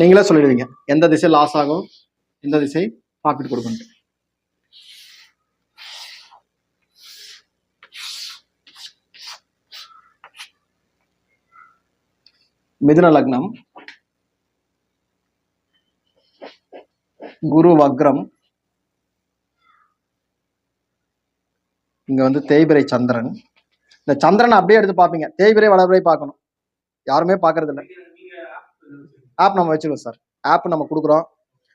நீங்களே சொல்லிடுவீங்க. எந்த திசை லாஸ் ஆகும்? எந்த திசை ப்ராஃபிட் கொடுக்கும் மிதுன லக்னம். குரு வக்ரம். இங்க வந்து தேய்பிரை சந்திரன். இந்த சந்திரன் அப்படியே எடுத்து பார்ப்பீங்க. தேய்பிரை வளர்பிரை பார்க்கணும். யாருமே பார்க்கறது இல்லை ஆப் நம்ம வச்சுருக்கோம் சார் ஆப் நம்ம கொடுக்குறோம்.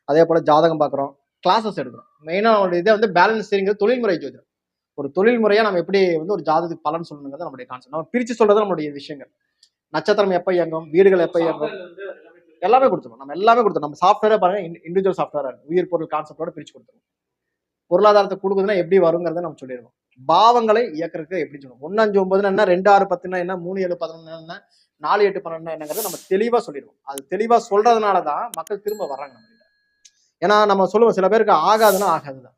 அதே போல் ஜாதகம் பார்க்குறோம். கிளாஸஸ் எடுக்கிறோம். மெயினாக நம்மளுடைய இதே வந்து பேலன்ஸ் சரிங்கிறது தொழில்முறை ஜோதிடம் ஒரு தொழில் முறையாக நம்ம எப்படி வந்து ஒரு ஜாதகத்துக்கு பலன் சொல்லணுங்கிறது நம்மளுடைய கான்செப்ட் நம்ம பிரித்து சொல்றது நம்மளுடைய விஷயங்கள். நட்சத்திரம் எப்போ இயங்கும் வீடுகள் எப்போ இயங்கும்? எல்லாமே கொடுத்துருவோம். நம்ம எல்லாமே கொடுத்துருவோம். நம்ம சாஃப்ட்வேரே பாருங்க இண்டிவிஜுவல் சாஃப்ட்வேர் உயிர் பொருள் கான்செப்டோட பிரிச்சு கொடுத்துருவோம். பொருளாதாரத்தை கொடுக்குதுன்னா எப்படி வருங்கிறத நம்ம சொல்லிடுவோம். பாவங்களை இயக்கிறதுக்கு எப்படி சொல்லணும் ஒன்னு அஞ்சு ஒன்பதுன்னா என்ன? ரெண்டு ஆறு பத்துனா என்ன? மூணு ஏழு பதினொன்னு என்ன? நாலு எட்டு பன்னெண்டு என்னங்கிறத நம்ம தெளிவா சொல்லிடுவோம். அது தெளிவா சொல்றதுனால தான் மக்கள் திரும்ப வர்றாங்க நம்ம ஏன்னா நம்ம சொல்லுவோம் சில பேருக்கு ஆகாதுன்னா ஆகாதுதான்.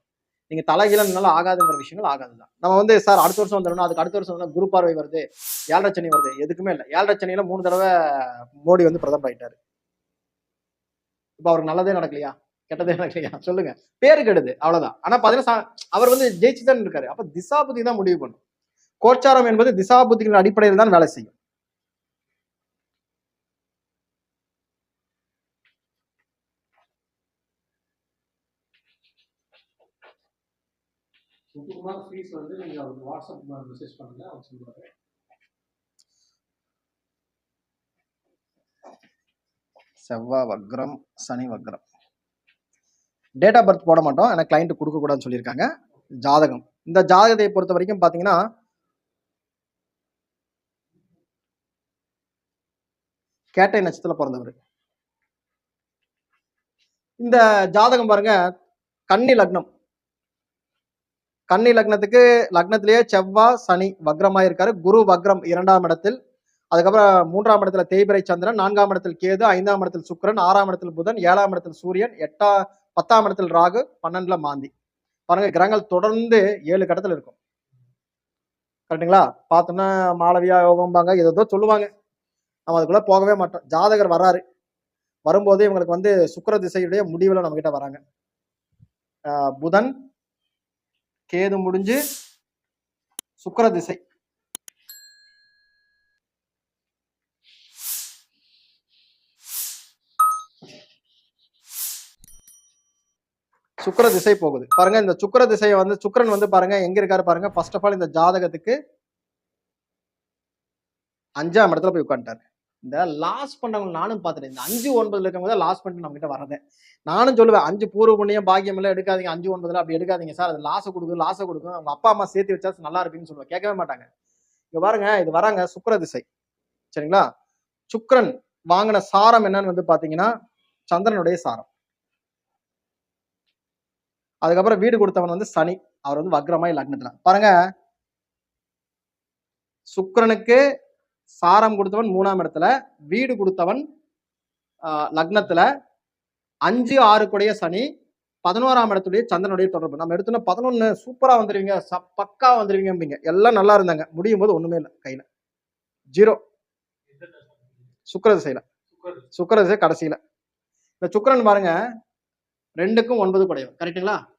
நீங்க தலைகீழனால ஆகாதுங்கிற விஷயங்கள் ஆகாதுதான். நம்ம வந்து சார் அடுத்த வருஷம் வந்துடணும். அதுக்கு அடுத்த வருஷம் வந்து குரு பார்வை வருது. ஏழரை சனி வருது. எதுக்குமே இல்லை. ஏழரை சனியில மூணு தடவை மோடி வந்து பிரதமர் ஆயிட்டாரு. இப்போ அவருக்கு நல்லதே நடக்கலையா? கெட்டதே நடக்கலையா சொல்லுங்க. பேரு கெடுது. அவ்வளவுதான். ஆனா பாத்தீங்கன்னா அவர் வந்து ஜெயிச்சுதான் இருக்காரு. அப்ப திசாபுத்தி தான் முடிவு பண்ணும். கோச்சாரம் என்பது திசாபுத்திகளின் அடிப்படையில் தான் வேலை செய்யும். செவ்வாய் வக்ரம் சனி வக்ரம். டேட் ஆஃப் பர்த் போட மாட்டோம். ஏன்னா கிளைண்ட் கொடுக்கக்கூடாதுன்னு சொல்லியிருக்காங்க. ஜாதகம். இந்த ஜாதகத்தை பொறுத்த வரைக்கும் பாத்தீங்கன்னா கேட்டை நட்சத்திர பிறந்தவர். இந்த ஜாதகம் பாருங்க கன்னி லக்னம். கன்னி லக்னத்துக்கு லக்னத்திலேயே செவ்வாய் சனி வக்ரமாக இருக்காரு. குரு வக்ரம் இரண்டாம் இடத்தில் அதுக்கப்புறம் மூன்றாம் இடத்துல தேய்பிரை சந்திரன் நான்காம் இடத்தில் கேது ஐந்தாம் இடத்தில் சுக்கிரன் ஆறாம் இடத்தில் புதன் ஏழாம் இடத்தில் சூரியன் எட்டா பத்தாம் இடத்தில் ராகு பன்னெண்டுல மாந்தி. பாருங்க கிரகங்கள் தொடர்ந்து ஏழு கட்டத்தில் இருக்கும். கரெக்டுங்களா பார்த்தோம்னா மாளவியா யோகம்பாங்க ஏதோ சொல்லுவாங்க. நம்ம அதுக்குள்ள போகவே மாட்டோம். ஜாதகர் வராரு வரும்போது இவங்களுக்கு வந்து சுக்கர திசையுடைய முடிவுல நம்ம கிட்ட வராங்க. புதன் கேது முடிஞ்சு சுக்கர திசை. சுக்கிர திசை போகுது. பாருங்க இந்த சுக்கிர திசையை வந்து சுக்கரன் வந்து பாருங்க எங்க இருக்காரு பாருங்க? ஃபர்ஸ்ட் ஆஃப் ஆல் இந்த ஜாதகத்துக்கு அஞ்சாம் இடத்துல போய் உட்காந்துட்டாரு இந்த லாஸ் பண்ணவங்க நானும் பார்த்துட்டேன். இந்த அஞ்சு ஒன்பதுல இருக்கவங்க தான் லாஸ் பண்ணிட்டு நம்மகிட்ட வரதே நானும் சொல்லுவேன் அஞ்சு பூர்வ புண்ணியம் பாக்கியம் எல்லாம் எடுக்காதீங்க. அஞ்சு ஒன்பதுல அப்படி எடுக்காதீங்க சார். அது லாஸை கொடுக்கும் லாஸை கொடுக்கும். அவங்க அப்பா அம்மா சேர்த்து வச்சா நல்லா இருக்குன்னு சொல்லுவேன். கேட்கவே மாட்டாங்க. இங்க பாருங்க இது வராங்க சுக்கர திசை. சரிங்களா? சுக்கரன் வாங்கின சாரம் என்னன்னு வந்து பாத்தீங்கன்னா சந்திரனுடைய சாரம். அதுக்கப்புறம் வீடு கொடுத்தவன் வந்து சனி. அவர் வந்து வக்ரமாய் லக்னத்துல. பாருங்க. சுக்கரனுக்கு சாரம் கொடுத்தவன் மூணாம் இடத்துல வீடு கொடுத்தவன் லக்னத்துல. அஞ்சு ஆறு கூடிய சனி பதினோராம் இடத்துடைய சந்திரனுடைய தொடர்பு. நம்ம எடுத்தோம்னா பதினொன்னு சூப்பரா வந்துருவீங்க ச- பக்கா வந்துருவீங்க எல்லாம் நல்லா இருந்தாங்க. முடியும் போது ஒண்ணுமே இல்லை கையில. ஜீரோ. சுக்கிர சுக்கரதிசை கடைசியில் கடைசியில. இந்த சுக்கரன் பாருங்க ரெண்டுக்கும் ஒன்பது குடையும் கரெக்ட்டுங்களா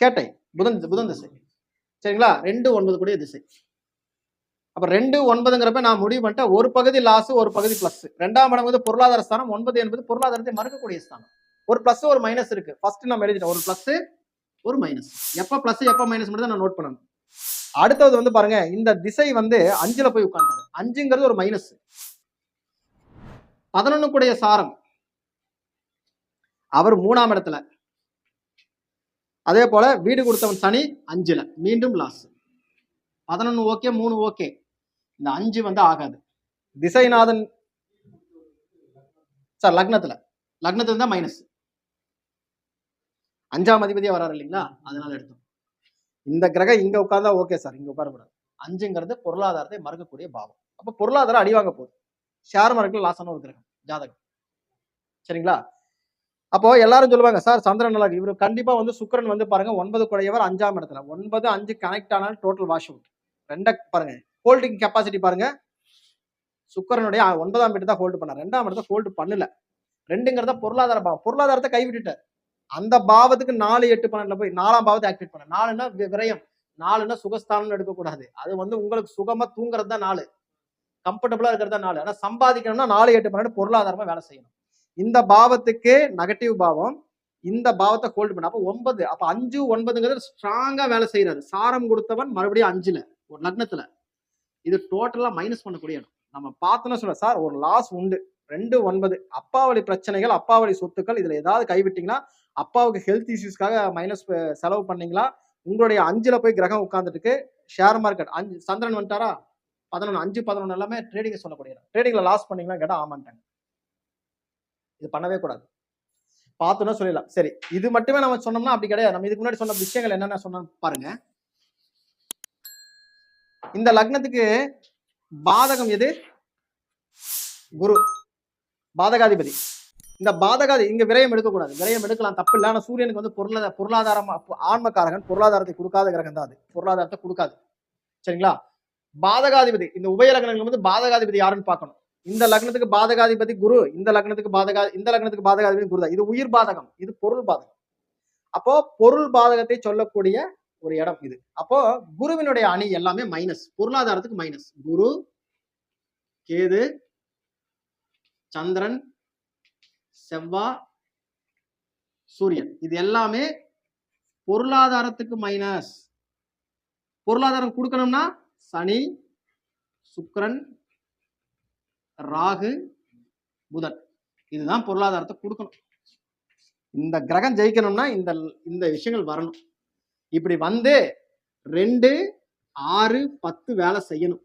கேட்டை புதன் புதன் திசை. சரிங்களா? ரெண்டு ஒன்பது கூடிய திசை. அப்ப ரெண்டு ஒன்பதுங்கிறப்ப நான் முடிவு பண்ணிட்டேன் ஒரு பகுதி லாஸ் ஒரு பகுதி பிளஸ் ரெண்டாம் இடம் வந்து பொருளாதார ஸ்தானம் ஒன்பது என்பது பொருளாதாரத்தை மறுக்கக்கூடிய ஸ்தானம். ஒரு பிளஸ் ஒரு மைனஸ் இருக்கு. ஃபர்ஸ்ட் நம்ம எழுதிட்டோம். ஒரு பிளஸ் ஒரு மைனஸ் எப்ப பிளஸ் எப்ப மைனஸ் மட்டும் நான் நோட் பண்ணணும். அடுத்தது வந்து பாருங்க இந்த திசை வந்து அஞ்சுல போய் உட்கார்ந்தாரு. அஞ்சுங்கிறது ஒரு மைனஸ் பதினொன்னு கூடிய சாரம். அவர் மூணாம் இடத்துல. அதே போல வீடு கொடுத்தவன் சனி அஞ்சுல. மீண்டும் லாஸ் பதினொன்னு ஓகே மூணு ஓகே இந்த அஞ்சு வந்து ஆகாது. திசைநாதன் சார் லக்னத்துல. லக்னத்துல தான் மைனஸ் அஞ்சாம் அதிபதியா வராரு இல்லைங்களா? அதனால எடுத்தோம். இந்த கிரகம் இங்க உட்கார்ந்தா ஓகே சார் இங்க உட்காரக்கூடாது. அஞ்சுங்கிறது பொருளாதாரத்தை மறுக்கக்கூடிய பாவம். அப்ப பொருளாதாரம் அடிவாங்க போகுது. ஷேர் மார்க்கெட்ல லாஸ் ஆன ஒரு கிரகம். ஜாதகம். சரிங்களா? அப்போ எல்லாரும் சொல்லுவாங்க சார் சந்திரன் நல்லா இவர் கண்டிப்பா வந்து சுக்கரன் வந்து பாருங்க ஒன்பது குடையவர் அஞ்சாம் இடத்துல. ஒன்பது அஞ்சு கனெக்ட் ஆனால் டோட்டல் வாஷ் அவுட் ரெண்டை பாருங்க ஹோல்டிங் கெப்பாசிட்டி பாருங்க. சுக்கரனுடைய ஒன்பதாம் வீட்டு தான் ஹோல்டு பண்ணார். ரெண்டாம் இடத்த ஹோல்டு பண்ணல. ரெண்டுங்கிறத பொருளாதார பாவம் பொருளாதாரத்தை கைவிட்டுட்டார். அந்த பாவத்துக்கு நாலு எட்டு பன்னெண்டுல போய் நாலாம் பாவத்தை ஆக்டிவேட் பண்ண நாலுன்னா விரயம். நாலுன்னா சுகஸ்தானம்னு எடுக்கக்கூடாது. அது வந்து உங்களுக்கு சுகமா தூங்குறது தான் நாலு கம்ஃபர்டபுளா இருக்கிறது தான் நாலு. ஆனா சம்பாதிக்கணும்னா நாலு எட்டு பன்னெண்டு பொருளாதாரமா வேலை செய்யணும். இந்த பாவத்துக்கு நெகட்டிவ் பாவம். இந்த பாவத்தை ஹோல்டு பண்ண. அப்போ ஒன்பது அப்போ அஞ்சு ஒன்பதுங்கிறது ஸ்ட்ராங்காக வேலை செய்கிறாரு சாரம் கொடுத்தவன் மறுபடியும் அஞ்சில் ஒரு லக்னத்தில். இது டோட்டலாக மைனஸ் பண்ணக்கூடிய இடம். நம்ம பார்த்தோன்னு சொல்ல சார் ஒரு லாஸ் உண்டு. ரெண்டு ஒன்பது. அப்பாவளி பிரச்சனைகள் அப்பாவளி சொத்துக்கள் இதில் ஏதாவது கைவிட்டிங்கன்னா அப்பாவுக்கு ஹெல்த் இஷ்யூஸ்க்காக மைனஸ் செலவு பண்ணீங்களா? உங்களுடைய அஞ்சில் போய் கிரகம் உட்கார்ந்துட்டு ஷேர் மார்க்கெட் அஞ்சு சந்திரன் வந்துட்டாரா? பதினொன்று அஞ்சு பதினொன்று எல்லாமே ட்ரேடிங்கை சொல்லக்கூடிய ட்ரேடிங்கில் லாஸ் பண்ணீங்களா? கேட்டால் ஆமாட்டாங்க இது பண்ணவே கூடாது. பார்த்தோன்னா சொல்லிடலாம். சரி இது மட்டுமே நம்ம சொன்னோம்னா அப்படி கிடையாது. நம்ம இதுக்கு முன்னாடி சொன்ன விஷயங்கள் என்னென்ன சொன்னோம் பாருங்க. இந்த லக்னத்துக்கு பாதகம் எது? குரு. பாதகாதிபதி. இந்த பாதகாதி இங்க விரயம் எடுக்கக்கூடாது. விரயம் எடுக்கலாம் தப்பு இல்லை. ஆனா சூரியனுக்கு வந்து பொருளாதார பொருளாதாரம் ஆன்மக்காரகன் பொருளாதாரத்தை கொடுக்காத கிரகம் தான் அது. பொருளாதாரத்தை கொடுக்காது. சரிங்களா? பாதகாதிபதி இந்த உபய லக்னங்கள் வந்து பாதகாதிபதி யாருன்னு பார்க்கணும். இந்த லக்னத்துக்கு பாதகாதிபதி குரு இந்த லக்னத்துக்கு பாதகா இந்த லக்னத்துக்கு பாதகாதிபதி குரு தான் இது உயிர் பாதகம் இது பொருள் பாதகம். அப்போ பொருள் பாதகத்தை சொல்லக்கூடிய ஒரு இடம் இது. அப்போ குருவினுடைய அணி எல்லாமே மைனஸ் பொருளாதாரத்துக்கு மைனஸ் குரு கேது சந்திரன் செவ்வா சூரியன். இது எல்லாமே பொருளாதாரத்துக்கு மைனஸ் பொருளாதாரம் கொடுக்கணும்னா சனி சுக்கரன் ராகு புதன். இதுதான் பொருளாதாரத்தை கொடுக்கணும். இந்த கிரகம் ஜெயிக்கணும்னா இந்த இந்த விஷயங்கள் வரணும். இப்படி வந்து ரெண்டு ஆறு பத்து வேலை செய்யணும்.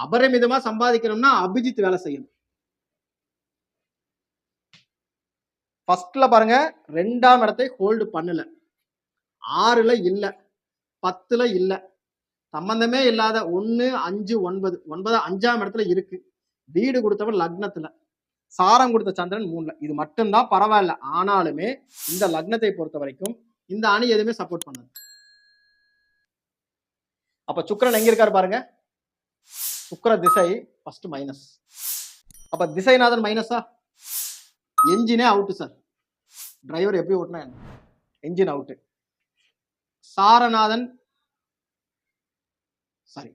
அபரிமிதமா சம்பாதிக்கணும்னா அபிஜித் வேலை செய்யணும். ஃபர்ஸ்ட்ல பாருங்க ரெண்டாம் இடத்தை ஹோல்டு பண்ணல. ஆறுல இல்ல பத்துல இல்ல. சம்பந்தமே இல்லாத ஒன்று அஞ்சு ஒன்பது. ஒன்பது அஞ்சாம் இடத்துல இருக்கு. வீடு கொடுத்தவன் லக்னத்துல சாரம் கொடுத்த சந்திரன் மூணுல. இது மட்டும்தான் பரவாயில்ல. ஆனாலுமே இந்த லக்னத்தை பொறுத்த வரைக்கும் இந்த அணி எதுவுமே சப்போர்ட் பண்ணாது அப்ப சுக்கரன் எங்க இருக்காரு பாருங்க? சுக்கர திசை ஃபர்ஸ்ட் மைனஸ் அப்ப திசைநாதன் மைனஸா என்ஜினே அவுட்டு சார் டிரைவர் எப்படி ஓட்டினா என்ஜின் அவுட்டு சாரநாதன் சாரி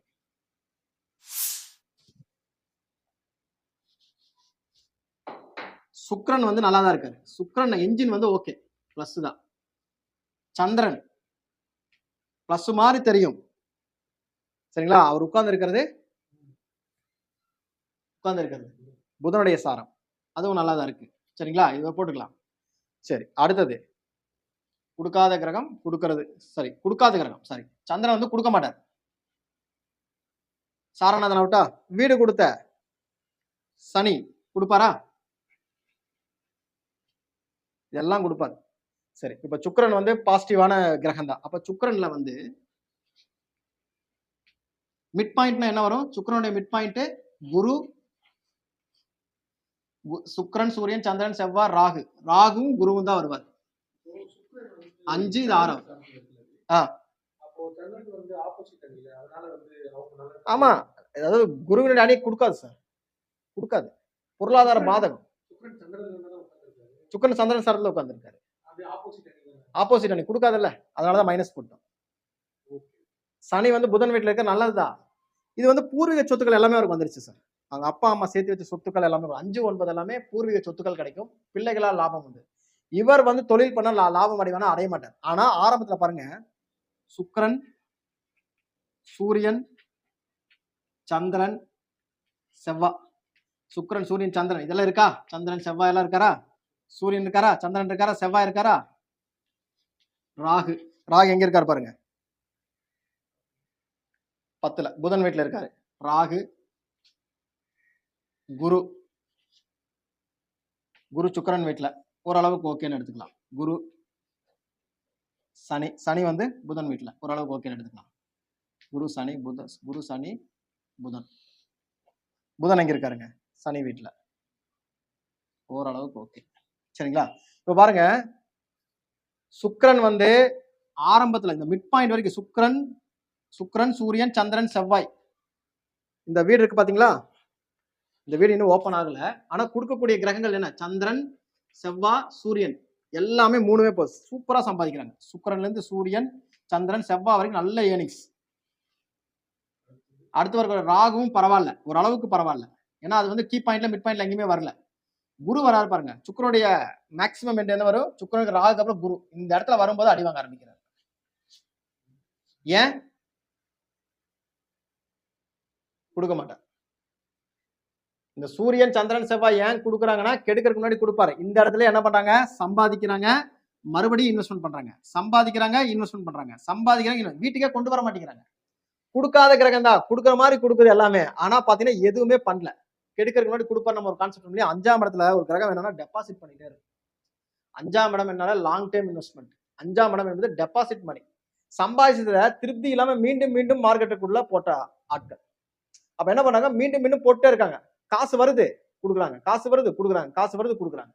சுக்ரன் வந்து நல்லா தான் இருக்காரு. சுக்ரன் என்ஜின் வந்து ஓகே ப்ளஸ் தான். சந்திரன். ப்ளஸ் மாதிரி தெரியும். சரிங்களா? அவர் உட்கார்ந்து இருக்கிறது உட்கார்ந்து இருக்கிறது புதனுடைய சாரம். அதுவும் நல்லா தான் இருக்கு. சரிங்களா? இதை போட்டுக்கலாம். சரி அடுத்தது. கொடுக்காத கிரகம் கொடுக்கறது. சரி கொடுக்காத கிரகம். சாரி சந்திரன் வந்து கொடுக்க மாட்டார். சாரநாதன் விட்டா வீடு கொடுத்த சனி கொடுப்பாரா? இதெல்லாம் கொடுப்பாரு சரி இப்ப சுக்கரன் வந்து பாசிட்டிவான கிரகம் தான் அப்ப சுக்கரன்ல வந்து மிட் பாயிண்ட்னா என்ன வரும்? சுக்கரனுடைய மிட் பாயிண்ட் குரு சுக்கரன் சூரியன் சந்திரன் செவ்வாய் ராகு. ராகுவும் குருவும் தான் வருவார். அஞ்சு, இது ஆறாவது. ஆ. ஆமா. அதாவது குருவினுடைய அணி கொடுக்காது சார். கொடுக்காது. பொருளாதார பாதகம் சுக்ரன் சந்திரன் தான் உட்கார்ந்திருக்காரு சுக்கரன் சந்திரன் சாரத்துல உட்காந்துருக்காரு ஆப்போசிட் அணி கொடுக்காதல்ல. அதனாலதான் மைனஸ் போட்டோம். சனி வந்து புதன் வீட்டுல இருக்க நல்லதுதான் இது வந்து பூர்வீக சொத்துக்கள் எல்லாமே அவருக்கு வந்துருச்சு சார் அவங்க அப்பா அம்மா சேர்த்து வச்ச சொத்துக்கள் எல்லாமே. அஞ்சு ஒன்பது எல்லாமே பூர்வீக சொத்துக்கள் கிடைக்கும். பிள்ளைகளால் லாபம் உண்டு. இவர் வந்து தொழில் பண்ண லா- லாபம் அடைவானா? அடைய மாட்டார். ஆனா ஆரம்பத்துல பாருங்க. சுக்கிரன் சூரியன் சந்திரன் செவ்வா. சுக்கிரன் சூரியன் சந்திரன். இதெல்லாம் இருக்கா? சந்திரன் செவ்வாய் எல்லாம் இருக்காரா? சூரியன் இருக்காரா? சந்திரன் இருக்காரா? செவ்வாய் இருக்காரா? ராகு. ராகு எங்க இருக்காரு பாருங்க. பத்துல. புதன் வீட்டுல இருக்காரு. ராகு குரு. குரு சுக்கரன் வீட்டுல ஓரளவுக்கு ஓகேன்னு எடுத்துக்கலாம். குரு சனி. சனி வந்து புதன் வீட்டுல ஓரளவுக்கு ஓகேன்னு எடுத்துக்கலாம். குரு சனி புத குரு சனி புதன். புதன் எங்க இருக்காருங்க? சனி வீட்டுல ஓரளவுக்கு ஓகே சரிங்களா? இப்போ பாருங்க. சுக்கரன் வந்து ஆரம்பத்தில் இந்த மிட் பாயிண்ட் வரைக்கும் சுக்கரன் சுக்கரன் சூரியன் சந்திரன் செவ்வாய். இந்த வீடு இருக்கு பார்த்தீங்களா இந்த வீடு இன்னும் ஓப்பன் ஆகல. ஆனால் கொடுக்கக்கூடிய கிரகங்கள் என்ன? சந்திரன் செவ்வாய் சூரியன். எல்லாமே மூணுமே இப்போ சூப்பராக சம்பாதிக்கிறாங்க. சுக்கரன்லேருந்து சூரியன் சந்திரன் செவ்வாய் வரைக்கும் நல்ல ஏர்னிங்ஸ் அடுத்து வர ராகுவும் பரவாயில்ல. ஓரளவுக்கு பரவாயில்ல. ஏன்னா அது வந்து கீ பாயிண்ட்ல மிட் பாயிண்ட்ல எங்கேயுமே வரல. குரு வராரு பாருங்க. சுக்கரனுடைய மேக்சிமம் என்ன வரும்? சுக்கரனுக்கு ராகுக்கு அப்புறம் குரு. இந்த இடத்துல வரும்போது அடி வாங்க ஆரம்பிக்கிறார். ஏன்? கொடுக்க மாட்டார். இந்த சூரியன் சந்திரன் செவ்வாய் ஏன் கொடுக்குறாங்கன்னா கெடுக்கிறதுக்கு முன்னாடி கொடுப்பாரு. இந்த இடத்துல என்ன பண்றாங்க? சம்பாதிக்கிறாங்க. மறுபடியும் இன்வெஸ்ட்மெண்ட் பண்றாங்க. சம்பாதிக்கிறாங்க இன்வெஸ்ட்மெண்ட் பண்றாங்க. சம்பாதிக்கிறாங்க வீட்டுக்கே கொண்டு வர மாட்டேங்கிறாங்க. கொடுக்காத கிரகம் தான் கொடுக்குற மாதிரி கொடுக்குது எல்லாமே. ஆனா பாத்தீங்கன்னா எதுவுமே பண்ணல. கெடுக்கிறதுக்கு முன்னாடி கொடுப்பாரு நம்ம ஒரு கான்செப்ட் இல்லையா? அஞ்சாம் இடத்துல ஒரு கிரகம் என்னன்னா டெபாசிட் பண்ணிட்டே இருக்கும். அஞ்சாம் இடம் என்னால லாங் டேர்ம் இன்வெஸ்ட்மெண்ட் அஞ்சாம் இடம் என்பது டெபாசிட் மணி சம்பாதிச்சதுல திருப்தி இல்லாம மீண்டும் மீண்டும் மார்க்கெட்டுக்குள்ள போட்ட ஆட்கள். அப்ப என்ன பண்ணாங்க? மீண்டும் மீண்டும் போட்டே இருக்காங்க. காசு வருது கொடுக்குறாங்க. காசு வருது கொடுக்குறாங்க. காசு வருது கொடுக்குறாங்க.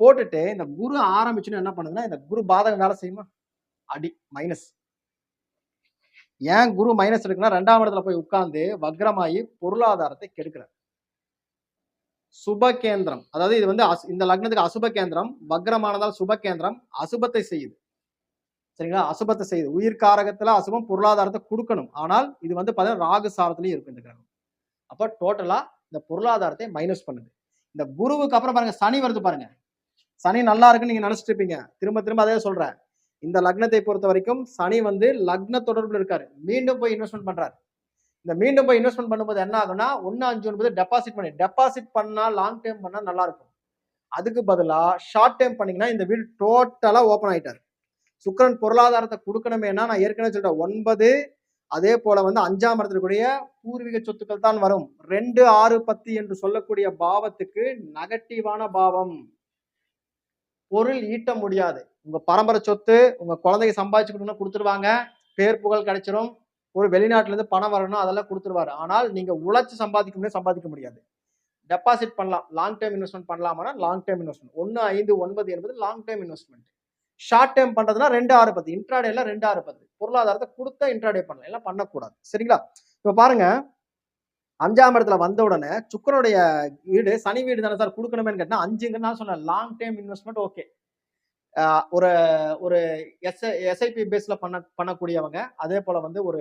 போட்டுட்டு இந்த குரு ஆரம்பிச்சுன்னு என்ன பண்ணுதுன்னா இந்த குரு பாதகம் வேலை செய்யுமா? அடி மைனஸ் ஏன் குரு மைனஸ் இருக்குன்னா ரெண்டாம் இடத்துல போய் உட்கார்ந்து வக்ரமாயி பொருளாதாரத்தை கெடுக்கிறார். சுப கேந்திரம் அதாவது இது வந்து இந்த லக்னத்துக்கு அசுப கேந்திரம் வக்ரமானதால் சுப கேந்திரம் அசுபத்தை செய்யுது. சரிங்களா? அசுபத்தை செய்யுது. உயிர் காரகத்துல அசுபம் பொருளாதாரத்தை கொடுக்கணும். ஆனால் இது வந்து பார்த்தீங்கன்னா ராகு சாரத்திலயும் இருக்கும் இந்த கிரகம். அப்ப டோட்டலா இந்த பொருளாதாரத்தை மைனஸ் பண்ணுது. இந்த குருவுக்கு அப்புறம் பாருங்க சனி வருது பாருங்க. சனி நல்லா இருக்குன்னு நீங்க நினைச்சிட்டு இருப்பீங்க. திரும்ப திரும்ப அதே சொல்றேன். இந்த லக்னத்தை பொறுத்த வரைக்கும் சனி வந்து லக்ன தொடர்புல இருக்காரு. மீண்டும் போய் இன்வெஸ்ட்மெண்ட் பண்றாரு. இந்த மீண்டும் போய் இன்வெஸ்ட்மெண்ட் பண்ணும்போது என்ன ஆகும்னா ஒன்னு அஞ்சு ஒன்பது டெபாசிட் பண்ணி டெபாசிட் பண்ணா லாங் டைம் பண்ணா நல்லா இருக்கும். அதுக்கு பதிலா ஷார்ட் டைம் பண்ணீங்கன்னா இந்த வீடு டோட்டலா ஓப்பன் ஆயிட்டாரு. சுக்கிரன் பொருளாதாரத்தை கொடுக்கணுமேனா நான் ஏற்கனவே சொல்கிறேன் ஒன்பது அதே போல வந்து அஞ்சாம் இடத்திற்குரிய பூர்வீக சொத்துக்கள் தான் வரும். ரெண்டு ஆறு பத்து என்று சொல்லக்கூடிய பாவத்துக்கு நெகட்டிவான பாவம். பொருள் ஈட்ட முடியாது. உங்க பரம்பரை சொத்து உங்க குழந்தைக்கு சம்பாதிச்சு கொடுத்துருவாங்க. பேர் புகழ் கிடைச்சிரும். ஒரு வெளிநாட்டுல இருந்து பணம் வரணும் அதெல்லாம் கொடுத்துருவாரு. ஆனால் நீங்க உழைச்சு சம்பாதிக்கணும்னே சம்பாதிக்க முடியாது. டெபாசிட் பண்ணலாம். லாங் டேர்ம் இன்வெஸ்ட்மெண்ட் பண்ணலாமா லாங் டேர்ம் இன்வெஸ்ட்மெண்ட் ஒன்று ஐந்து ஒன்பது என்பது long term investment short term பண்றதுனா ரெண்டு ஆறு பத்து. இன்ட்ராடேல ரெண்டு ஆறு பத்து. பொருளாதாரத்தை கொடுத்தா இன்ட்ராடே பண்ணலாம். எல்லாம் பண்ணக்கூடாது. சரிங்களா? இப்போ பாருங்க. அஞ்சாம் இடத்துல வந்த உடனே சுக்கரனுடைய வீடு சனி வீடு தானே சார்? கொடுக்கணுமேன்னு கேட்டால் அஞ்சுங்கன்னு நான் சொன்னேன். லாங் டேர்ம் இன்வெஸ்ட்மெண்ட் ஓகே ஒரு ஒரு எஸ் எஸ்ஐபி பேஸில் பண்ண பண்ணக்கூடியவங்க அதே போல் வந்து ஒரு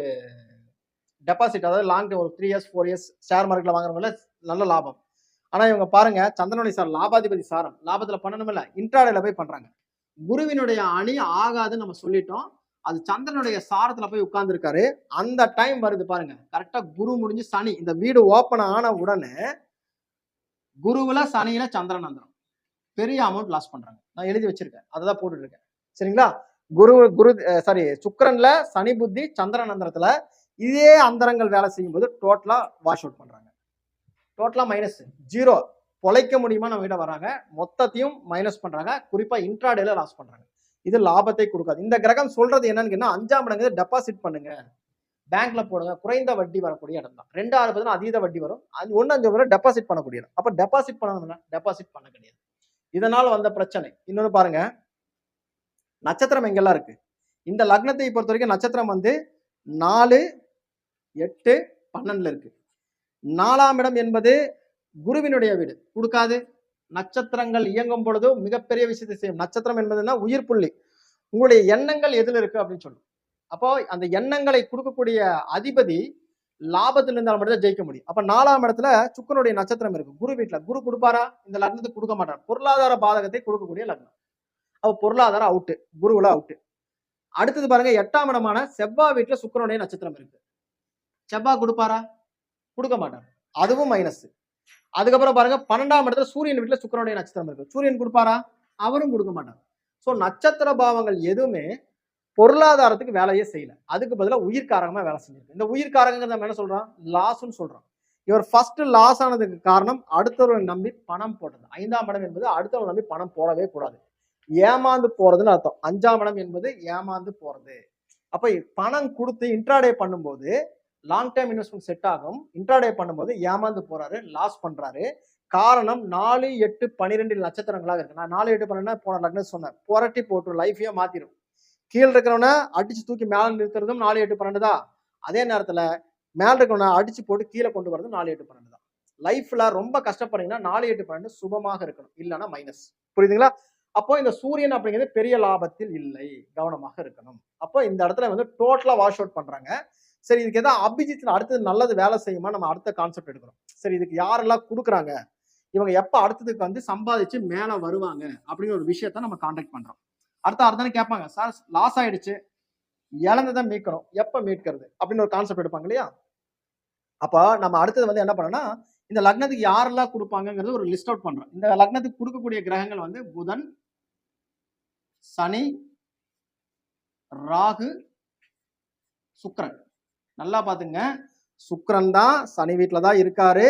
டெபாசிட் அதாவது லாங் டேர்ம் ஒரு three years four years share மார்க்கெட்ல வாங்குறவங்கள நல்ல லாபம். ஆனால் இவங்க பாருங்க சந்திரனுடைய சார் லாபாதிபதி சாரம் லாபத்தில் பண்ணணுமில்ல இன்ட்ராடேல போய் பண்ணுறாங்க குருவினுடைய அணி ஆகாதுன்னு நம்ம சொல்லிட்டோம். அது சந்திரனுடைய சாரத்தில் போய் உட்கார்ந்துருக்காரு. அந்த டைம் வருது பாருங்க. கரெக்டாக குரு முடிஞ்சு சனி இந்த வீடு ஓப்பன் ஆன உடனே குருவில் சனியில் சந்திரன் வந்துடும் பெரிய அமௌண்ட் லாஸ் பண்றாங்க. நான் எழுதி வச்சிருக்கேன். அதை தான் போட்டுட்டு இருக்கேன் சரிங்களா? குரு குரு சாரி சுக்கரன்ல சனி புத்தி சந்திரன் அந்தரத்துல இதே அந்தரங்கள் வேலை செய்யும்போது டோட்டலா வாஷ் அவுட் பண்றாங்க. டோட்டலா மைனஸ் ஜீரோ பொழைக்க முடியுமா? நம்ம கிட்ட வராங்க. மொத்தத்தையும் மைனஸ் பண்றாங்க. குறிப்பா இன்ட்ராடேல லாஸ் பண்றாங்க. இது லாபத்தை கொடுக்காது. இந்த கிரகம் சொல்றது என்னன்னு கேட்டா அஞ்சாம் இடங்கிறது டெபாசிட் பண்ணுங்க. பேங்க்ல போடுங்க. குறைந்த வட்டி வரக்கூடிய இடம் தான். ரெண்டு ஆறு பார்த்தீங்கன்னா அதீத வட்டி வரும். அது ஒன்று அஞ்சு வரை டெபாசிட் பண்ணக்கூடிய இடம். அப்ப டெபாசிட் பண்ணணும்னா டெபாசிட் பண்ண கிடையாது. இதனால் வந்த பிரச்சனை. இன்னொன்று பாருங்க. நட்சத்திரம் எங்கெல்லாம் இருக்கு? இந்த லக்னத்தை பொறுத்த வரைக்கும் நட்சத்திரம் வந்து நாலு எட்டு பன்னெண்டுல இருக்கு. நாலாம் இடம் என்பது குருவினுடைய வீடு. கொடுக்காது. நட்சத்திரங்கள் இயங்கும் பொழுது மிகப்பெரிய விஷயத்தை செய்யும். நட்சத்திரம் என்பதுன்னா உயிர் புள்ளி. உங்களுடைய எண்ணங்கள் எதில் இருக்கு அப்படின்னு சொல்லும் அப்போ அந்த எண்ணங்களை கொடுக்கக்கூடிய அதிபதி லாபத்தில் இருந்தால் மட்டும் தான் ஜெயிக்க முடியும். அப்ப நாலாம் இடத்துல சுக்கரனுடைய நட்சத்திரம் இருக்கு. குரு வீட்டுல குரு கொடுப்பாரா? இந்த லக்னத்துக்கு கொடுக்க மாட்டார். பொருளாதார பாதகத்தை கொடுக்கக்கூடிய லக்னம். அப்ப பொருளாதாரம் அவுட்டு குருவுல அவுட்டு அடுத்தது பாருங்க எட்டாம் இடமான செவ்வாய் வீட்டுல சுக்கரனுடைய நட்சத்திரம் இருக்கு. செவ்வாய் கொடுப்பாரா? கொடுக்க மாட்டார். அதுவும் மைனஸ் அதுக்கப்புறம் பாருங்க பன்னெண்டாம் இடத்துல சூரியன் வீட்டுல சுக்கரனுடைய நட்சத்திரம் இருக்கு. சூரியன் கொடுப்பாரா? அவரும் கொடுக்க மாட்டார். சோ நட்சத்திர பாவங்கள் எதுவுமே பொருளாதாரத்துக்கு வேலையே செய்யல. அதுக்கு பதிலாக உயிர்காரகமாக வேலை செஞ்சிருக்கு. இந்த உயிர்காரகங்கிறது நம்ம என்ன சொல்றோம்? லாஸ்ன்னு சொல்றோம். இவர் ஃபர்ஸ்ட் லாஸ் ஆனதுக்கு காரணம் அடுத்தவரை நம்பி பணம் போட்டது. ஐந்தாம் இடம் என்பது அடுத்தவரை நம்பி பணம் போடவே கூடாது. ஏமாந்து போறதுன்னு அர்த்தம். அஞ்சாம் இடம் என்பது ஏமாந்து போறது. அப்ப பணம் கொடுத்து இன்ட்ராடே பண்ணும்போது லாங் டைம் இன்வெஸ்ட்மெண்ட் செட் ஆகும். இன்ட்ராடே பண்ணும்போது ஏமாந்து போறாரு லாஸ் பண்றாரு. காரணம் நாலு எட்டு பன்னிரெண்டு நட்சத்திரங்களாக இருக்கு. நான் நாலு எட்டு பன்னெண்டு போன லக்னம் சொன்னேன். புரட்டி போட்டு லைஃபையே மாத்திரும். கீழே இருக்கிறவன அடிச்சு தூக்கி மேல நிறுத்துறதும் நாலு எட்டு பன்னெண்டு தான் அதே நேரத்துல மேல இருக்கிறவனை அடிச்சு போட்டு கீழே கொண்டு வரதும் நாலு எட்டு பன்னெண்டு தான் லைஃப்ல ரொம்ப கஷ்டப்படுறீங்கன்னா நாலு எட்டு பன்னெண்டு சுபமாக இருக்கணும். இல்லைன்னா மைனஸ் புரியுதுங்களா? அப்போ இந்த சூரியன் அப்படிங்கிறது பெரிய லாபத்தில் இல்லை. கவனமாக இருக்கணும். அப்போ இந்த இடத்துல வந்து டோட்டலா வாஷ் அவுட் பண்றாங்க. சரி இதுக்கு எதாவது அபிஜித்ல அடுத்தது நல்லது வேலை செய்யுமா? நம்ம அடுத்த கான்செப்ட் எடுக்கிறோம். சரி இதுக்கு யாரெல்லாம் கொடுக்குறாங்க? இவங்க எப்ப அடுத்ததுக்கு வந்து சம்பாதிச்சு மேல வருவாங்க? அப்படிங்கிற ஒரு விஷயத்த நம்ம கான்டாக்ட் பண்றோம். அடுத்த அடுத்தானே கேட்பாங்க. சார் லாஸ் ஆயிடுச்சு. இழந்ததை மீட்கணும். எப்ப மீட்கிறது? அப்படின்னு ஒரு கான்செப்ட் எடுப்பாங்க இல்லையா? அப்ப நம்ம அடுத்தது வந்து என்ன பண்ணோம்னா இந்த லக்னத்துக்கு யாரெல்லாம் கொடுப்பாங்கிறது ஒரு லிஸ்ட் அவுட் பண்றோம். இந்த லக்னத்துக்கு கொடுக்கக்கூடிய கிரகங்கள் வந்து புதன் சனி ராகு சுக்கரன். நல்லா பாத்துங்க சுக்கரன் தான் சனி வீட்டில் தான் இருக்காரு.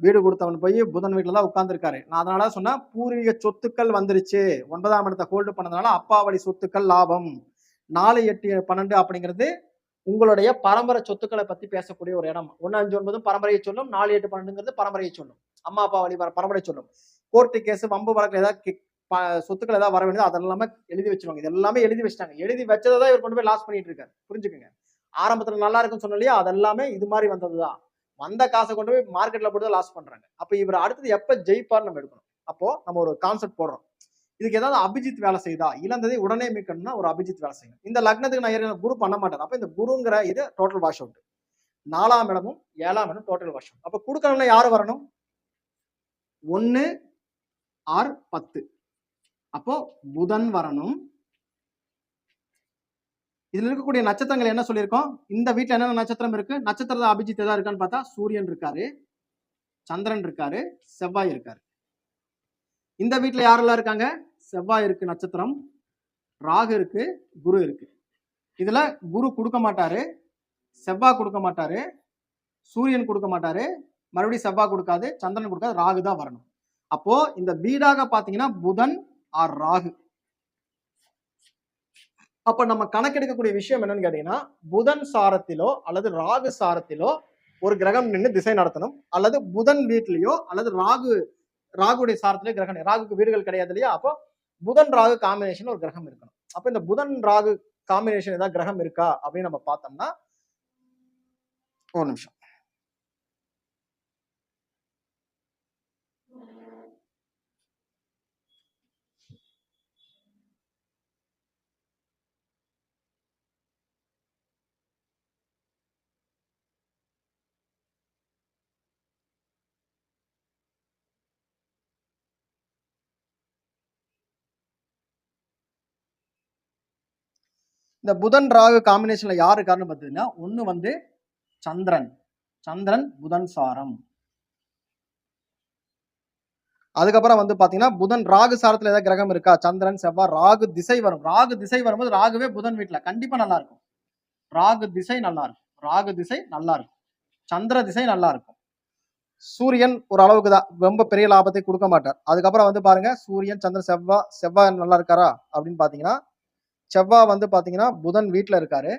வீடு கொடுத்தவன் போய் புதன் வீட்டில் தான் உட்காந்துருக்காரு நான் அதனால சொன்னேன் பூர்வீக சொத்துக்கள் வந்துருச்சு. ஒன்பதாம் இடத்தை ஹோல்டு பண்ணதுனால அப்பா வழி சொத்துக்கள் லாபம். நாலு எட்டு பன்னெண்டு அப்படிங்கிறது உங்களுடைய பரம்பரை சொத்துக்களை பத்தி பேசக்கூடிய ஒரு இடம். ஒன்னு அஞ்சு ஒன்பதும் பரம்பரையை சொல்லும் நாலு எட்டு பன்னெண்டுங்கிறது பரம்பரையை சொல்லும். அம்மா அப்பா வழி வர பரம்பரை சொல்லும். கோர்ட்டு கேஸ் வம்பு வழக்கில் ஏதாவது கி- ப- சொத்துக்கள் ஏதாவது வர வேண்டியது அதெல்லாமே எழுதி வச்சிருவாங்க. இது எல்லாமே எழுதி வச்சிட்டாங்க. எழுதி வச்சதை தான் இவர் கொண்டு போய் லாஸ் பண்ணிட்டு இருக்காரு. புரிஞ்சுக்கோங்க. ஆரம்பத்தில் நல்லா இருக்குன்னு சொன்னாலே அதெல்லாமே இது மாதிரி வந்தது தான் வந்த காசை கொண்டு போய் மார்க்கெட்ல போட்டு லாஸ் பண்றாங்க. அப்ப இவர் அடுத்தது எப்ப ஜெயிப்பார் நம்ம எடுக்கணும். அப்போ நம்ம ஒரு கான்செப்ட் போடுறோம். இதுக்கு ஏதாவது அபிஜித் வேலை செய்தா? இழந்ததை உடனே மீட்கணும்னா ஒரு அபிஜித் வேலை செய்யணும். இந்த லக்னத்துக்கு நான் ஏற்கனவே குரு பண்ண மாட்டேன். அப்ப இந்த குருங்கிற இது டோட்டல் வாஷ் அவுட் நாலாம் இடமும் ஏழாம் இடம் டோட்டல் வாஷ் அவுட் அப்ப கொடுக்கணும்னா யாரு வரணும்? ஒன்னு ஆர் பத்து. அப்போ புதன் வரணும். இதுல இருக்கக்கூடிய நட்சத்திரங்கள் என்ன சொல்லியிருக்கோம்? இந்த வீட்டில் என்னென்ன நட்சத்திரம் இருக்கு? நட்சத்திரத்தில் அபிஜித் எதா இருக்கான்னு பார்த்தா சூரியன் இருக்காரு சந்திரன் இருக்காரு செவ்வாய் இருக்காரு. இந்த வீட்டில் யாரெல்லாம் இருக்காங்க? செவ்வாய் இருக்கு நட்சத்திரம் ராகு இருக்கு குரு இருக்கு. இதுல குரு கொடுக்க மாட்டாரு செவ்வாய் கொடுக்க மாட்டாரு சூரியன் கொடுக்க மாட்டாரு மறுபடியும் செவ்வாய் கொடுக்காது சந்திரன் கொடுக்காது ராகு தான் வரணும். அப்போ இந்த வீடாக பாத்தீங்கன்னா புதன் ஆர் ராகு. அப்ப நம்ம கணக்கெடுக்கக்கூடிய விஷயம் என்னன்னு கேட்டீங்கன்னா புதன் சாரத்திலோ அல்லது ராகு சாரத்திலோ ஒரு கிரகம் நின்று திசை நடத்தணும். அல்லது புதன் வீட்லயோ அல்லது ராகு ராகுடைய சாரத்திலே கிரகம் ராகுக்கு வீடுகள் கிடையாது இல்லையா? அப்போ புதன் ராகு காம்பினேஷன் ஒரு கிரகம் இருக்கணும். அப்ப இந்த புதன் ராகு காம்பினேஷன் ஏதாவது கிரகம் இருக்கா? அப்படின்னு நம்ம பார்த்தோம்னா ஒரு நிமிஷம். இந்த புதன் ராகு காம்பினேஷன்ல யாரு இருக்காருன்னு பார்த்தீங்கன்னா ஒண்ணு வந்து சந்திரன். சந்திரன் புதன் சாரம். அதுக்கப்புறம் வந்து பாத்தீங்கன்னா புதன் ராகு சாரத்துல ஏதாவது கிரகம் இருக்கா? சந்திரன் செவ்வாய் ராகு திசை வரும். ராகு திசை வரும்போது ராகுவே புதன் வீட்டுல. கண்டிப்பா நல்லா இருக்கும் ராகு திசை நல்லா இருக்கும் ராகு திசை நல்லா இருக்கும் சந்திர திசை நல்லா இருக்கும் சூரியன் ஒரு அளவுக்கு தான். ரொம்ப பெரிய லாபத்தை கொடுக்க மாட்டார். அதுக்கப்புறம் வந்து பாருங்க சூரியன் சந்திரன் செவ்வாய் செவ்வாய் நல்லா இருக்காரா? அப்படின்னு பாத்தீங்கன்னா செவ்வாய் வந்து பாத்தீங்கன்னா புதன் வீட்டுல இருக்காரு.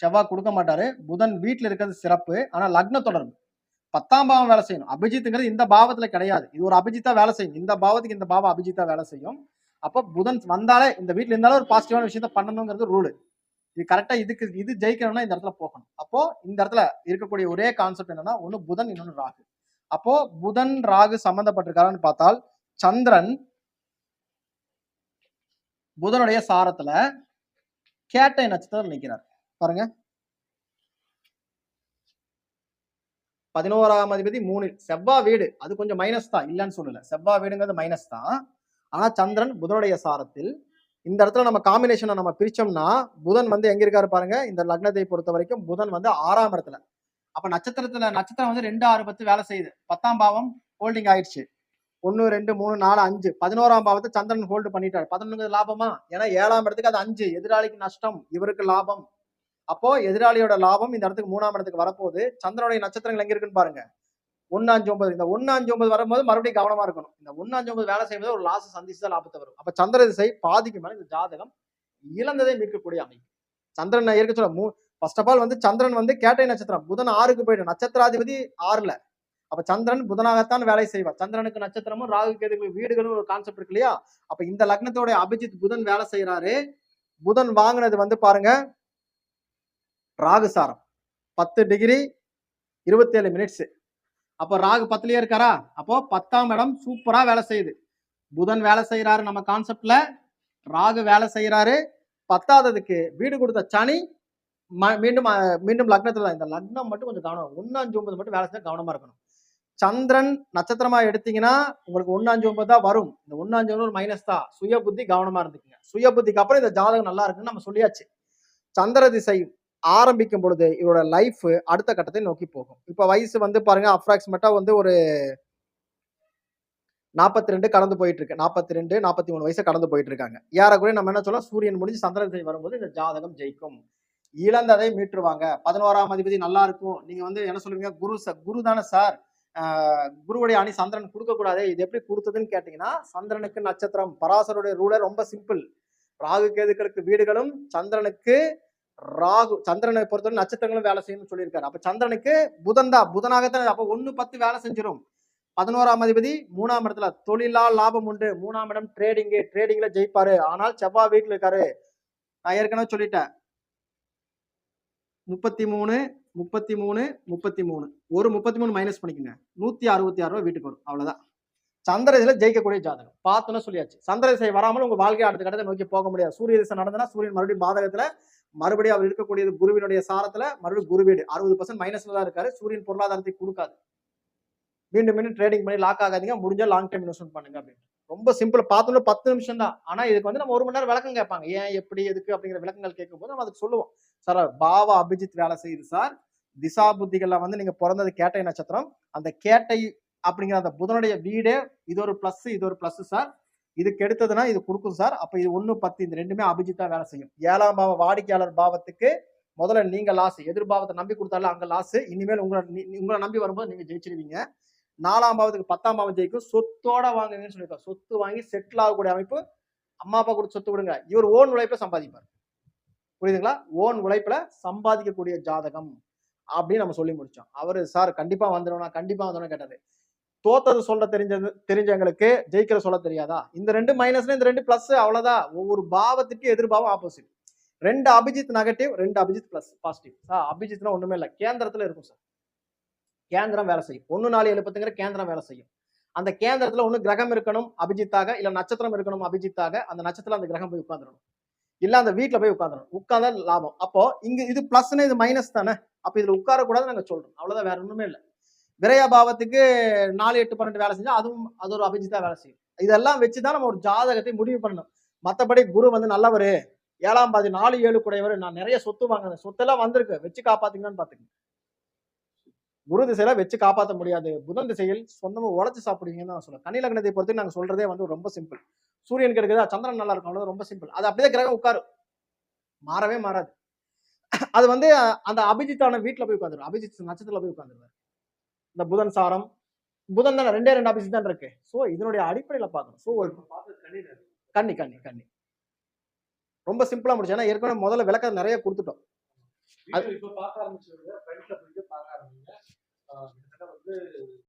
செவ்வாய் கொடுக்க மாட்டாரு. புதன் வீட்டுல இருக்கிறது சிறப்பு. ஆனா லக்ன தொடர்பு. பத்தாம் பாவம் வேலை செய்யணும். அபிஜித்துங்கிறது இந்த பாவத்துல கிடையாது. இது ஒரு அபிஜித்தா வேலை செய்யும். இந்த பாவத்துக்கு இந்த பாவம் அபிஜித்தா வேலை செய்யும். அப்போ புதன் வந்தாலே இந்த வீட்டுல இருந்தாலும் ஒரு பாசிட்டிவான விஷயத்த பண்ணணுங்கிறது ரூல் இது கரெக்டா இதுக்கு இது ஜெயிக்கணும்னா இந்த இடத்துல போகணும். அப்போ இந்த இடத்துல இருக்கக்கூடிய ஒரே கான்செப்ட் என்னன்னா ஒன்று புதன் இன்னொன்னு ராகு. அப்போ புதன் ராகு சம்மந்தப்பட்டிருக்காருன்னு பார்த்தால் சந்திரன் புதனுடைய சாரத்துல கேட்டை நட்சத்திரம் நிற்கிறார் பாருங்க. பதினோராம் அதிபதி மூணு செவ்வா வீடு அது கொஞ்சம் மைனஸ் தான் இல்லைன்னு சொல்லல. செவ்வா வீடுங்கிறது மைனஸ் தான். ஆனா சந்திரன் புதனுடைய சாரத்தில் இந்த இடத்துல நம்ம காம்பினேஷனை நம்ம பிரிச்சோம்னா புதன் வந்து எங்க இருக்காரு பாருங்க இந்த லக்னத்தை பொறுத்த வரைக்கும் புதன் வந்து ஆறாம் இடத்துல. அப்ப நட்சத்திரத்துல நட்சத்திரம் வந்து ரெண்டு ஆறு பத்து வேலை செய்யுது. பத்தாம் பாவம் ஹோல்டிங் ஆயிடுச்சு. ஒன்னு ரெண்டு மூணு நாலு அஞ்சு. பதினோராம் பாவத்தை சந்திரன் ஹோல்டு பண்ணிட்டாரு. பதினொன்று லாபமா? ஏன்னா ஏழாம் இடத்துக்கு அது அஞ்சு. எதிராளிக்கு நஷ்டம். இவருக்கு லாபம். அப்போ எதிராளியோட லாபம் இந்த இடத்துக்கு மூணாம் இடத்துக்கு வரப்போகுது. சந்திரனுடைய நட்சத்திரங்கள் எங்க இருக்குன்னு பாருங்க. ஒன்னு அஞ்சு ஒன்பது. இந்த ஒன்னு அஞ்சு ஒன்பது வரும்போது மறுபடியும் கவனமா இருக்கணும். இந்த ஒன்னு அஞ்சு ஒன்பது வேலை செய்யும்போது ஒரு லாஸ் சந்திச்சு தான் லாபத்தை வரும். அப்ப சந்திர திசை பாதிக்கு மேலே இந்த ஜாதகம் இழந்ததை மீட்கக்கூடிய அமைப்பு. சந்திரன் நான் ஏற்க சொல்ல மூ ஃபர்ஸ்ட் ஆஃப் ஆல் வந்து சந்திரன் வந்து கேட்டை நட்சத்திரம். புதன் ஆறுக்கு போயிடும் நட்சத்திராதிபதி ஆறுல. அப்ப சந்திரன் புதனாகத்தான் வேலை செய்வார். சந்திரனுக்கு நட்சத்திரமும் ராகு கேதுக்கு வீடுகளும் ஒரு கான்செப்ட் இருக்கு இல்லையா? அப்ப இந்த லக்னத்தோட அபிஜித் புதன் வேலை செய்யறாரு புதன் வாங்கினது வந்து பாருங்க ராகு சாரம். பத்து டிகிரி இருபத்தேழு மினிட்ஸ் அப்போ ராகு பத்துலயே இருக்காரா? அப்போ பத்தாம் இடம் சூப்பரா வேலை செய்யுது. புதன் வேலை செய்யறாரு நம்ம கான்செப்ட்ல ராகு வேலை செய்யறாரு பத்தாததுக்கு வீடு கொடுத்த சனி ம- மீண்டும் மீண்டும் லக்னத்துல தான். இந்த லக்னம் மட்டும் கொஞ்சம் கவனம் ஒன்னு அஞ்சு ஒன்பது மட்டும் வேலை செய்ய கவனமா இருக்கணும். சந்திரன் நட்சத்திரமா எடுத்தீங்கன்னா உங்களுக்கு ஒன்னாஞ்சு ஒன்பது தான் வரும். இந்த ஒன்னாஞ்சு ஒன்பது மைனஸ் தான். சுய புத்தி கவனமா இருந்துக்குங்க. சுய புத்திக்கு அப்புறம் இந்த ஜாதகம் நல்லா இருக்குன்னு நம்ம சொல்லியாச்சு. சந்திர திசை ஆரம்பிக்கும் பொழுது இவரோட லைஃப் அடுத்த கட்டத்தை நோக்கி போகும். இப்ப வயசு வந்து பாருங்க அப்ராக்சிமேட்டா வந்து ஒரு நாற்பத்தி ரெண்டு கடந்து போயிட்டு இருக்கு நாற்பத்தி ரெண்டு நாற்பத்தி மூணு வயசு கடந்து போயிட்டு இருக்காங்க ஏறக்குறைய நம்ம என்ன சொல்லலாம் சூரியன் முடிஞ்சு சந்திர திசை வரும்போது இந்த ஜாதகம் ஜெயிக்கும். இழந்ததை மீட்டுருவாங்க. பதினோராம் அதிபதி நல்லா இருக்கும். நீங்க வந்து என்ன சொல்லுவீங்க? குரு சார் குரு தானே சார் குருவுடைய அணி சந்திரன் கொடுக்கக்கூடாது இது எப்படி கொடுத்ததுன்னு கேட்டிங்கன்னா சந்திரனுக்கு நட்சத்திரம் பராசருடைய ரூலர் ரொம்ப சிம்பிள் ராகு கேதுக்களுக்கு வீடுகளும் சந்திரனுக்கு ராகு சந்திரனை பொறுத்தவரை நட்சத்திரங்களும் வேலை செய்யணும்னு சொல்லியிருக்காரு. அப்போ சந்திரனுக்கு புதன் தான். புதனாகத்தான் அப்போ ஒன்று பத்து வேலை செஞ்சிடும் பதினோராம் அதிபதி மூணாம் இடத்துல தொழிலா லாபம் உண்டு. மூணாம் இடம் ட்ரேடிங்கு ட்ரேடிங்கில் ஜெயிப்பாரு. ஆனால் செவ்வாய் வீட்டில் இருக்காரு. நான் ஏற்கனவே சொல்லிட்டேன். முப்பத்தி மூணு முப்பத்தி மூணு முப்பத்தி மூணு. ஒரு முப்பத்தி மூணு மைனஸ் பண்ணிக்கோங்க. நூத்தி அறுபத்தி ஆறு ரூபா வீட்டுக்கு வரும். அவ்வளவுதான். சந்திர திசையில ஜெயிக்கக்கூடிய ஜாதகம். பார்த்தோன்னு சொல்லியாச்சு. சந்திர திசை வராமல் உங்க வாழ்க்கை அடுத்த கட்டத்தை நோக்கி போக முடியாது. சூரிய திசை நடந்தனா சூரியன் மறுபடியும் பாதகத்துல மறுபடியும் அவர் இருக்கக்கூடியது குருவினுடைய சாரத்துல மறுபடியும் குரு வீடு. அறுபது பர்சன்ட் மைனஸ்ல தான் இருக்காரு. சூரியன் பொருளாதாரத்தை கொடுக்காது. மீண்டும் மீண்டும் ட்ரேடிங் பண்ணி லாக் ஆகாதீங்க. முடிஞ்சா லாங் டைம் இன்வெஸ்ட்மெண்ட் பண்ணுங்க அப்படின்னு. ரொம்ப சிம்பிள் பார்த்தோம்னா பத்து நிமிஷம் தான் ஆனால் இதுக்கு வந்து நம்ம ஒரு மணி நேரம் விளக்கம் கேட்பாங்க. ஏன் எப்படி எதுக்கு அப்படிங்கிற விளக்கங்கள் கேட்கும்போது நம்ம அதுக்கு சொல்லுவோம். சார் பாவா அபிஜித் வேலை செய்யுது சார். திசா புத்திகள்லாம் வந்து நீங்கள் பிறந்தது கேட்டை நட்சத்திரம். அந்த கேட்டை அப்படிங்கிற அந்த புதனுடைய வீடே இது ஒரு ப்ளஸ் இது ஒரு ப்ளஸ் சார். இதுக்கு எடுத்ததுன்னா இது கொடுக்கும் சார். அப்போ இது ஒன்று பத்து இந்த ரெண்டுமே அபிஜித்தா வேலை செய்யும். ஏழாம் பாவ வாடிக்கையாளர் பாவத்துக்கு முதல்ல நீங்கள் லாஸ் எதிர்பாவத்தை நம்பி கொடுத்தாலும் அங்கே லாஸ் இனிமேல் உங்களை உங்களை நம்பி வரும்போது நீங்கள் ஜெயிச்சிருவீங்க. நாலாம் பாவத்துக்கு பத்தாம் பாவம் ஜெயிக்கும். சொத்தோட வாங்குங்கன்னு சொல்லியிருக்கோம் சொத்து வாங்கி செட்டில் ஆகக்கூடிய அமைப்பு அம்மா அப்பா கொடுத்து சொத்து கொடுங்க இவர் ஓன் உழைப்புல சம்பாதிப்பார். புரியுதுங்களா? ஓன் உழைப்புல சம்பாதிக்கக்கூடிய ஜாதகம் அப்படின்னு நம்ம சொல்லி முடிச்சோம். அவர் சார் கண்டிப்பா வந்துடும் கண்டிப்பாக கண்டிப்பா வந்துடும் கேட்டாரு. தோத்தது சொல்ல தெரிஞ்சது தெரிஞ்சவங்களுக்கு ஜெயிக்கிற சொல்ல தெரியாதா? இந்த ரெண்டு மைனஸ்ல இந்த ரெண்டு பிளஸ் அவ்வளவுதான். ஒவ்வொரு பாவத்துக்கு எதிர்பாவம் ஆப்போசிட் ரெண்டு அபிஜித் நெகட்டிவ் ரெண்டு அபிஜித் பிளஸ் பாசிட்டிவ் சார் அபிஜித்னா ஒண்ணுமே இல்லை. கேந்திரத்துல இருக்கும் சார். கேந்திரம் வேலை செய்யும். ஒன்று நாலு எழுபத்துங்கிற கேந்திரம் வேலை செய்யும். அந்த கேந்திரத்துல ஒண்ணு கிரகம் இருக்கணும் அபிஜித்தாக இல்ல நட்சத்திரம் இருக்கணும் அபிஜித்தாக அந்த நட்சத்திரம் அந்த கிரகம் போய் உட்காந்துடணும் இல்லை அந்த வீட்டில் போய் உட்காந்துடணும் உட்காந்தா லாபம். அப்போ இங்க இது பிளஸ்னா இது மைனஸ் தானே? அப்ப இதுல உட்காரக்கூடாது நாங்க சொல்றோம். அவ்வளவுதான் வேற ஒண்ணுமே இல்லை. விரையா பாவத்துக்கு நாலு எட்டு பன்னெண்டு வேலை செஞ்சா அதுவும் அது ஒரு அபிஜித்தா வேலை செய்யும். இதெல்லாம் வச்சுதான் நம்ம ஒரு ஜாதகத்தை முடிவு பண்ணணும். மத்தபடி குரு வந்து நல்லவர். ஏழாம் பாதி நாலு ஏழு கூடையவர். நான் நிறைய சொத்து வாங்கினேன். சொத்தெல்லாம் வந்திருக்கு. வச்சு காப்பாத்தீங்கன்னு பாத்துக்கங்க. குரு திசையில வச்சு காப்பாற்ற முடியாது. புதன் திசையில் சொந்தமா உழைச்சு சாப்பிடுவீங்கன்னு நான் சொல்லுவேன் கனி லக்னத்தை பொறுத்து நாங்க சொல்றதே வந்து ரொம்ப சிம்பிள் சூரியனுக்கு இருக்குதா சந்திரன் நல்லா இருக்கும் ரொம்ப சிம்பிள் அது அப்படியே கிரகம் உட்காரும் மாறவே மாறாது. அது வந்து அந்த அபிஜித்தான வீட்டுல போய் உட்காந்துரும் அபிஜித் நட்சத்திரத்துல போய் உட்காந்துருவாரு. இந்த புதன் சாரம். புதன் தானே ரெண்டே ரெண்டு அபிஜித் தான் இருக்கு. சோ இதனுடைய அடிப்படையில பார்க்கணும். ஸோ கணிதம் கண்ணி கண்ணி கண்ணி ரொம்ப சிம்பிளா முடிச்சு. ஏன்னா ஏற்கனவே முதல்ல விளக்கம் நிறைய கொடுத்துட்டோம். கிட்டத்தட்ட வந்து